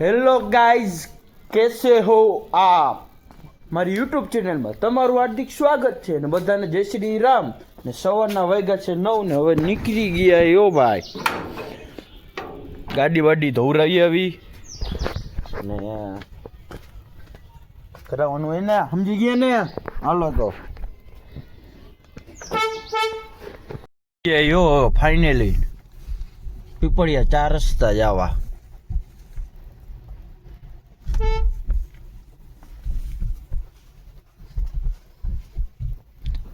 Hello guys કેસે હો આપ? મારી યુટ્યુબ ચેનલમાં તમારું હાર્દિક સ્વાગત છે ને બધાને જય શ્રી રામ. ને સવારના વાગ્યા છે નવ ને હવે નીકળી ગયા યો ભાઈ. ગાડી વાડી ધોવરાવી આવી. ને કરાવવાનું એને, સમજી ગયા ને? હાલો તો. યો ફાઇનલી પીપળિયા ચાર રસ્તા જવા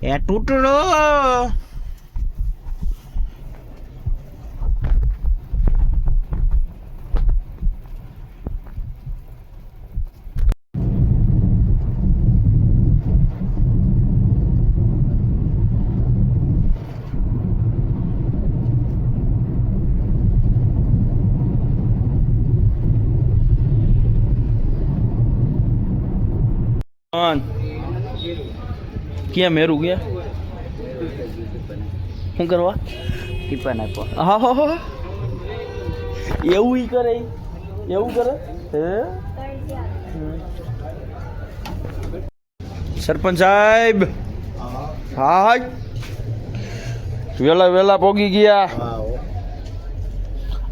એ તૂટડો ક્યાં મેરું ગયા? શું કરવા? ટીપન આપો. હા હા હા. એવું ઈ કરે એવું કરે? હે? સરપંચ સાહેબ. હા વેલા વેલા પોગી ગયા.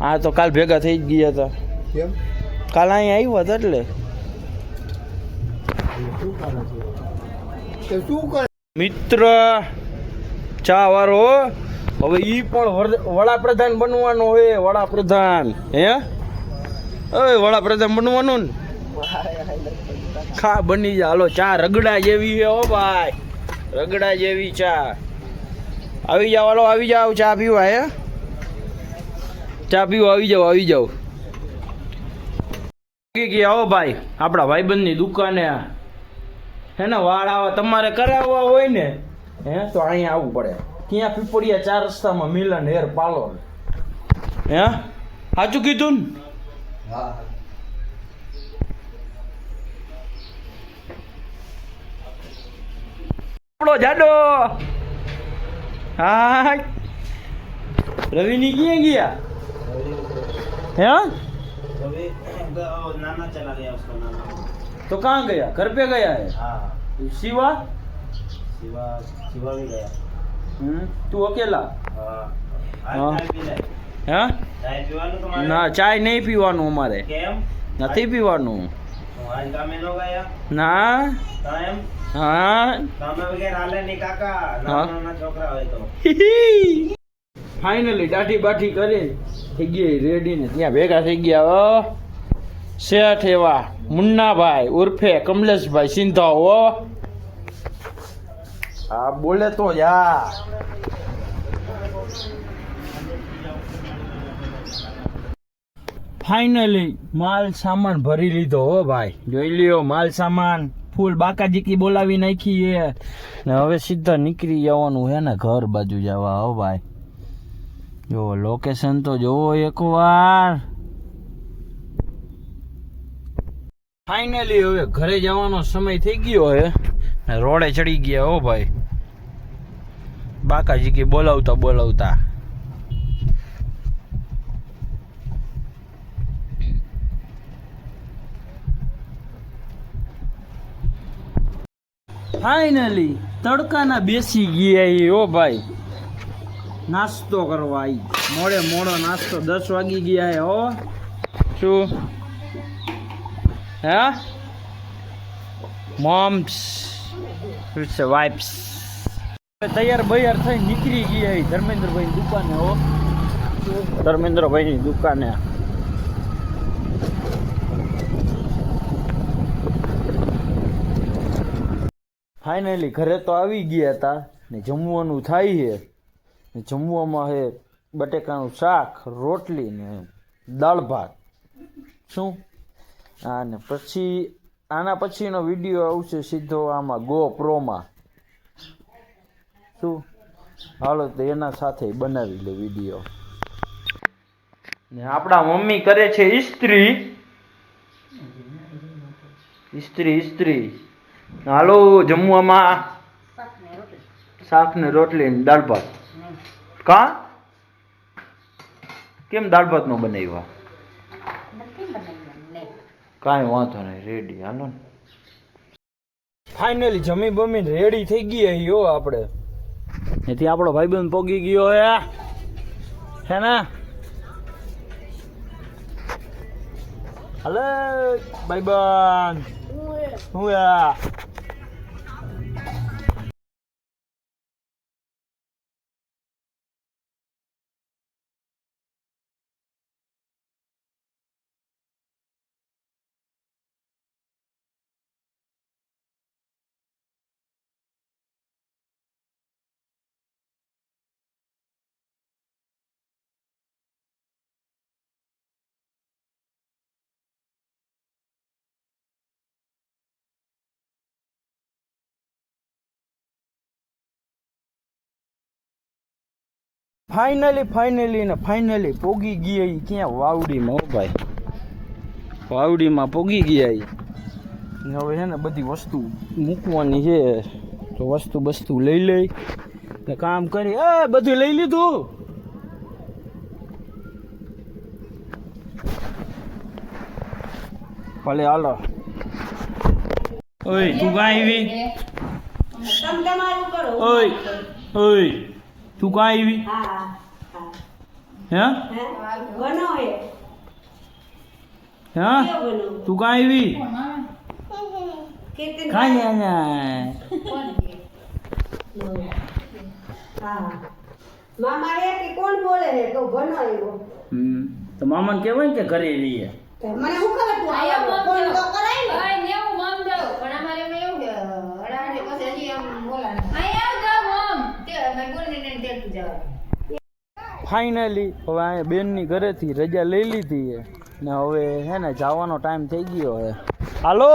હા તો કાલ ભેગા થઈ જ ગયા હતા. કાલ અહીંયા આવ્યા હતા એટલે. મિત્ર, ચા વાળો, હવે ઈ પણ વડાપ્રધાન બનવાનો હોય વડાપ્રધાન. હે? હવે વડાપ્રધાન બનવાનું ને? ખા, બની જા. હાલો, ચા રગડા જેવી હે હો ભાઈ. રગડા જેવી ચા. આવી જાવ હાલો, આવી જાવ ચા પીવા, હે? ચા પીવા, આવી જાવ આવી જાવ ગયા હો ભાઈ, આપણા ભાઈબંધની દુકાને હે ને વાળાવા તમારે કરાવવા હોય ને હે તો અહીંયા આવવું પડે. ત્યાં પીપળિયા ચાર રસ્તામાં મિલન હેર પાલો હે? સાચું કીધું ને? જાડો. હા. રવિની ક્યાં ગયા? હે? નાના ચલા ગયા તો कहाँ ગયા? घर पे गया है हाँ शिवा शिवा शिवा भी गया हम्म तू अकेला हाँ હા. ના ચાય નહીં પીવાનું અમારે. નથી પીવાનું. ના હા. ફાઇનલી દાઢી બાઠી કરી થઈ ગઈ રેડી ને. ત્યાં ભેગા થઈ ગયા શેઠ એવા મુન્નાભાઈ ઉર્ફે કમલેશભાઈ સિંધા હો. આ બોલે તો યા ફાઇનલી માલ સામાન ભરી લીધો હો ભાઈ. જોઈ લ્યો માલ સામાન. ફૂલ બાકાજીકી બોલાવી નાખી એ ને હવે સીધા નીકળી જવાનું હે ને ઘર બાજુ જવા હો ભાઈ. જો લોકેશન તો જોવો એકવાર ફાઇનલી હવે ઘરે જવાનો સમય થઈ ગયો હે. રોડે ચડી ગયા હો ભાઈ. બાકાજીકી બોલાવતા બોલાવતા. ફાઇનલી તડકાના બેસી ગયા ઓ ભાઈ. નાસ્તો કરવા આવી મોડે મોડો નાસ્તો દસ વાગી ગયા હે હો. શું? હે? મોમ્સ વાઇપ્સ તૈયાર બૈયાર થઈ નીકળી ગયા એ ધર્મેન્દ્રભાઈ દુકાને હો. ધર્મેન્દ્રભાઈની દુકાને. ફાઇનલી ઘરે તો આવી ગયા હતા ને જમવાનું થાય છે. ને જમવામાં છે બટેકાનું શાક રોટલી ને દાળ ભાત. શું? હા ને પછી, આના પછીનો વીડિયો આવશે સીધો આમાં ગો પ્રોમાં શું? હાલો તો એના સાથે બનાવી લે વીડિયો. ને આપણા મમ્મી કરે છે ઇસ્ત્રી. ઇસ્ત્રી ઇસ્ત્રી. હાલો, જમવામાં શાક ને રોટલી ને દાળ ભાત. કા? કેમ દાળ ભાત નો બનાવ્યા? કાંઈ વાંધો નહીં રેડી હાલો ને. ફાઇનલી જમી બમીને રેડી થઈ ગઈ અહીં હો આપણે. એથી આપણો ભાઈબંધ પોગી ગયો હે. હે ને? હલે ભાઈબંધ. હું યા ફાઇનલી ફાઇનલી ને ફાઇનલી પોગી ગયા ઈ ક્યાં? વાવડીમાં હો ભાઈ. વાવડીમાં પોગી ગયા એ ને હવે છે ને બધી વસ્તુ મૂકવાની છે. તો વસ્તુ બસ્તુ લઈ લઈ ને કામ કરી. એ બધું લઈ લીધું. ભલે હાલો. ઓય તું ગાય આવી? ઓય ઓય. તું કાં આવી હે? હે? બનો હે હે કેવો બનો તું કાં આવી હા મામા રે કે કોણ બોલે હે તો બનો હમ. તો મામાને કહેવાય કે ઘરે રહીએ. મને શું ખબર તું કરાય ને ભાઈ નેવું મમ દઉં પણ અમારે એમાં એવું કે અડાડે પછી હજી આમ બોલાવે અહીં આવ જાવ મમ તે મેં બોલીને એને તેડતું જવાનું ફાઇનલી હવે અહીંયા બેનની ઘરેથી રજા લઈ લીધી છે. ને હવે હે ને જવાનો ટાઈમ થઈ ગયો હે હાલો!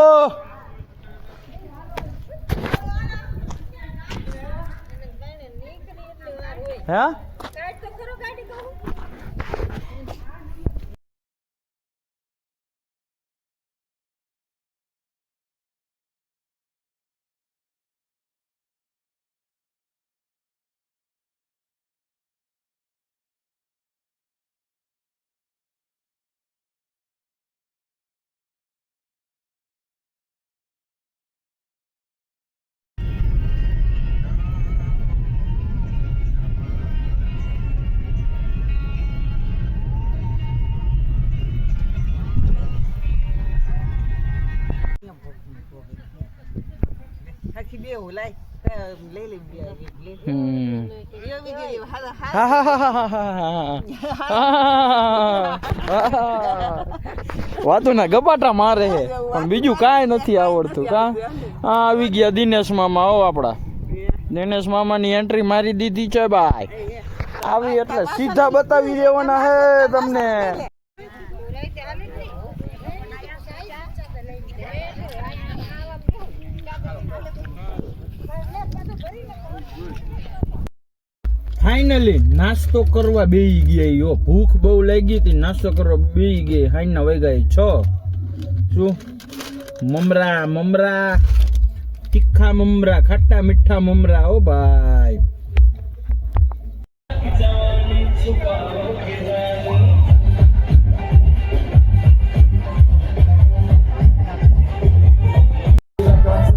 હે? વાતો ના ગપાટા મારે હે, પણ બીજું કાંઈ નથી આવડતું, કા? હા આવી ગયા દિનેશ મામા આવો આપડા દિનેશ મામાની એન્ટ્રી મારી દીધી છે, ભાઈ. આવી એટલે સીધા બતાવી દેવાના હે તમને. ફાઇનલી નાસ્તો કરવા બેહી ગયા યો ભૂખ બહુ લાગી હતી નાસ્તો કરવા બેહી ગઈ હાઈના વાગ્યા છ શું મમરા મમરા તીખા મમરા ખાટા મીઠા મમરા ઓ ભાઈ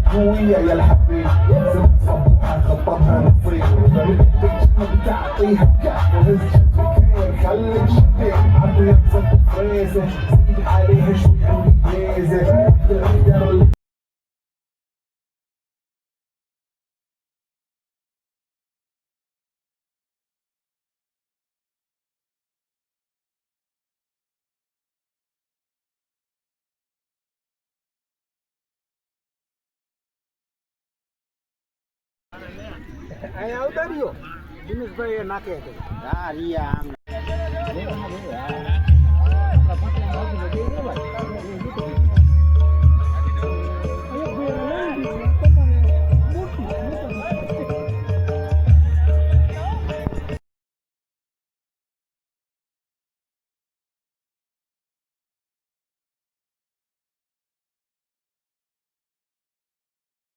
قوية يا الحبيب صبحها خبطها نفريق تعطيها كعب وهز شفتين خليك شفتين عطيها بصف فريزة زيد عليها شوي અહીંયા ઉતાર્યો દિનેશભાઈ નાખે હા રિયા આમ.